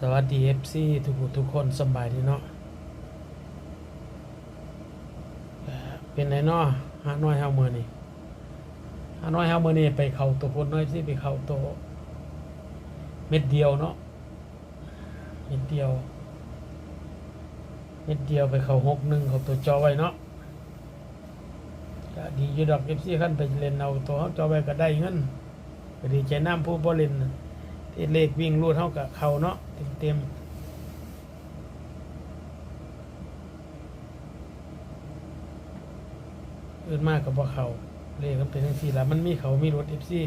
สวัสดีเอฟซีทุกทุกคนสบายดีเนาะเป็นไงเนาะฮาน้อยเฮามือนี่ฮาน้อยเฮามือนี่ไปเข้าตัวคนน้อยสิไปเข้าตัวเม็ดเดียวเนาะเม็ดเดียว เม็ดเดียวไปเข้าหกหนึ่งเขาตัวจอไว้เนาะก็ดีอยู่ดอกเอฟซีขั้นไปเล่นเอาตัวเขาจอไว้ก็ได้เงินก็ดีใจน้ำผู้บ่เล่น เลขวิ่งรูดเท่ากับเขาเนาะเต็มเต็มๆอื่นมากกับว่าเขาเลขมันเป็นทั้งสี่ละมันมีเขามีรถเอฟซี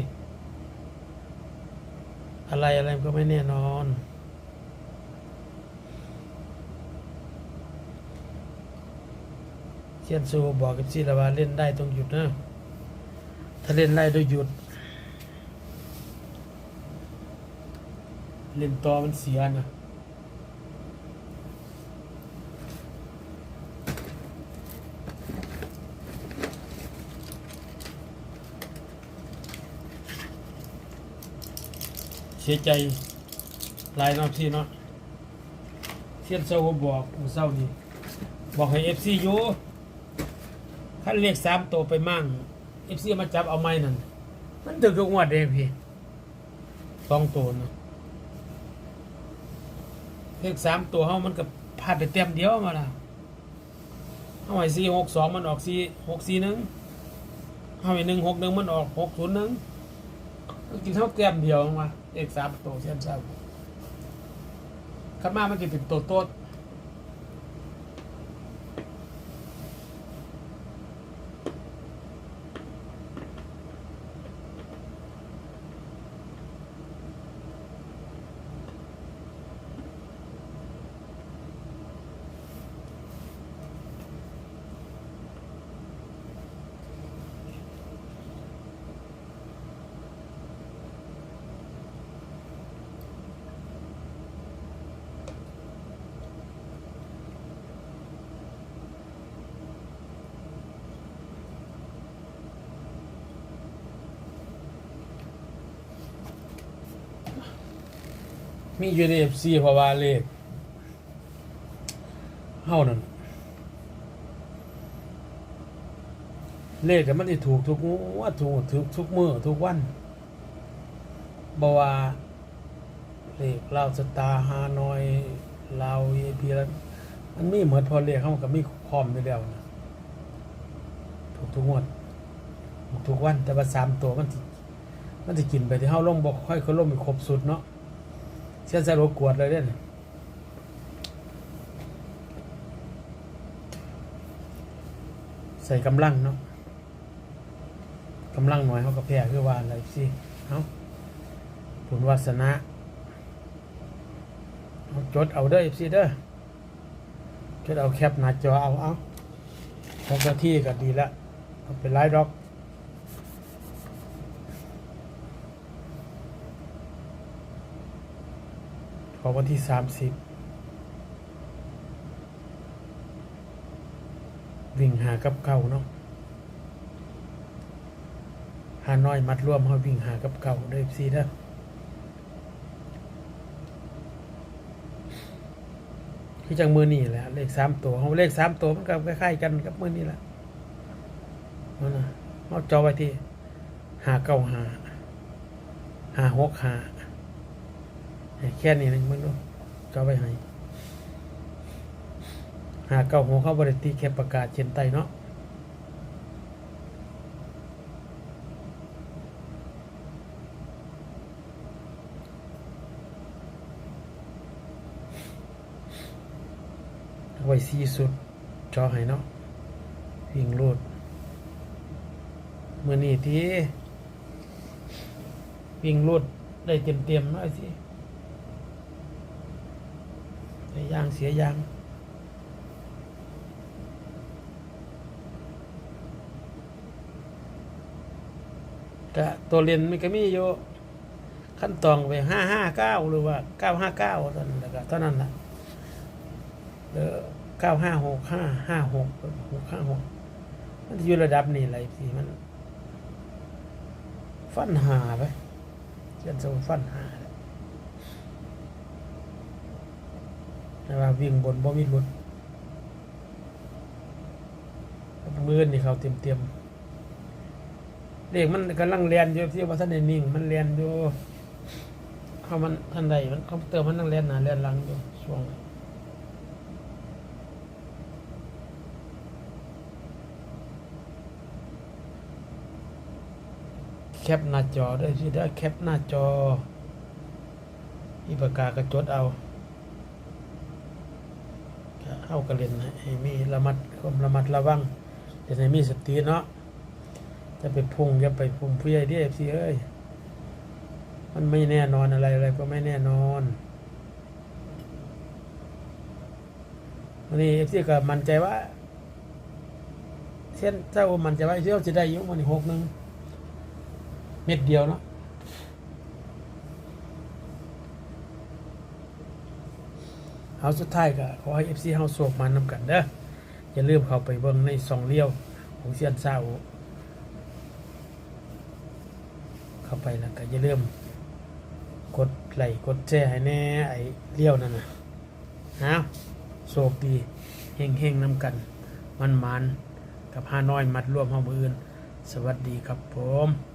อะไรอะไรก็ไม่แน่นอนเชียนซูบอกกับซีละว่าเล่นได้ต้องหยุดนะ ถ้าเล่นได้ต้องหยุด เล่นต่อมันเสียนะเสียใจหลายรอบที่เนาะเทียนเศร้าบอกมเศร้านี่บอกให้เอฟซีอยู่ขั้นเลขสามตัวไปมั่งเอฟซีมาจับเอาไม้นั่น มันถึงกับงวดเองพี่สองตัวเนาะ เลขสามตัวเขามันกับพลาดไปเต็มเดียวมาละเฮาไอ้สี่หกสองมันออกสี่หกสี่หนึ่งเฮาไอ้หนึ่งหกหนึ่งมันออกหกศูนย์หนึ่งกินเท่าเต็มเดียวมาเลขสามตัวเส้นเศร้าขันมามันจะเป็นตัวโต๊ มีอยู่ในเอฟซีเพราะว่าเลขเฮานั่นเลขแต่มันจะถูกทุกงวดถูกทุกทุกมือทุกวันบว่าเลขลาสตาฮานอยลาเอพีแล้วมันมีเหมือนพอเลขเขากับมีพร้อมอยู่แล้วนะถูกทุกงวดถูกทุกวันแต่ว่าสามตัวมันมันจะกินไปที่เฮาลงบอกค่อยเขาลงไปครบสุดเนาะ เส้นสายรบกวดเลยเด่นใส่กำลังเนาะกำลังหน่อยเขาก็แพ้คือว่าอะไรสิเอาผลวาสนาเาจดเอาเด้อสิเด้อจดเอาแคปหน้าจอเอาเอาหกนาที่ก็ดีละเอาเป็นไลน์ดอก ของวันที่สามสิบวิ่งหากับเก่าเนาะหาน้อยมัดร่วมเขาวิ่งหากับเก่าเด้ซีเด้อคือจังมือนี่แหละเลขสามตัวเขาเลขสามตัวมันก็คล้ายๆกันกับมือนี่แหละนั่นนะเอาจอไว้ที่หาเก้าหาหาหกหา แค่นี้นึงมึงดูก็เอไปให้หาเก้าหัวเข้าบริตีแค่ประกาศเชียนไตเนาะไว้ซีสุด จอให้เนาะวิ่งรูดเมื่อนี่ที่วิ่งรูดได้เต็มเต็มๆหน่อยสิ ยยางเสียยางก็ตัวเรียนมันก็มีอยู่ขั้นตอนไปห้าห้าเก้าหรือว่าเก้าห้าเก้าตอนนั้นแล้วก็เท่านั้นแหละเออเก้าห้าหกห้าห้าหกหกห้าหกมันอยู่ระดับนี้อะไรสิมัน ฟันหาไปเช่นสมฟันหาแหละ แต่ว่าวิ่งบนบ่มีหลุดมือนี่เขาเต็มเต็มๆเลขมันกำลังเรียนอยู่ที่ว่าท่านนิ่ง มันเรียนอยู่เขามันท่านใดมันคอมพิวเตอร์มันนั่งเรียนหนาเรียนหลังอยู่ช่วงแคปหน้าจอได้วยที่ได้แคปหน้าจอมีปากกากระจดเอา เข้ากระเล่นให้มีระมัดความระมัดระวังจะให้มีสติเนาะจะไปพุ่งอย่าไปพุ่งผู้ใหญ่ดิเอฟซีเอ้ยมันไม่แน่นอนอะไรอะไรก็ไม่แน่นอนวันนี้เอฟซีก็มั่นใจว่าเช่นเจ้ามันใจว่าเที่ยวจะได้ยุ่งวันนี้หกหนึ่งเม็ดเดียวเนาะ เอาสุดท้ายก็ขอให้เอฟซีเฮาโศกมานำกันเด้ออย่าลืมเข้าไปเบิ่งในสองเลี้ยวของเซียนซาโอเข้าไปแล้วก็อย่าลืมกดไลค์กดแชร์ให้แน่ไอ้เลี้ยวนั่นน่ะฮะโศกดีเฮงเฮงๆนำกัน มันมันๆกับฮาน้อยมัดรวมเฮามืออื่น สวัสดีครับผม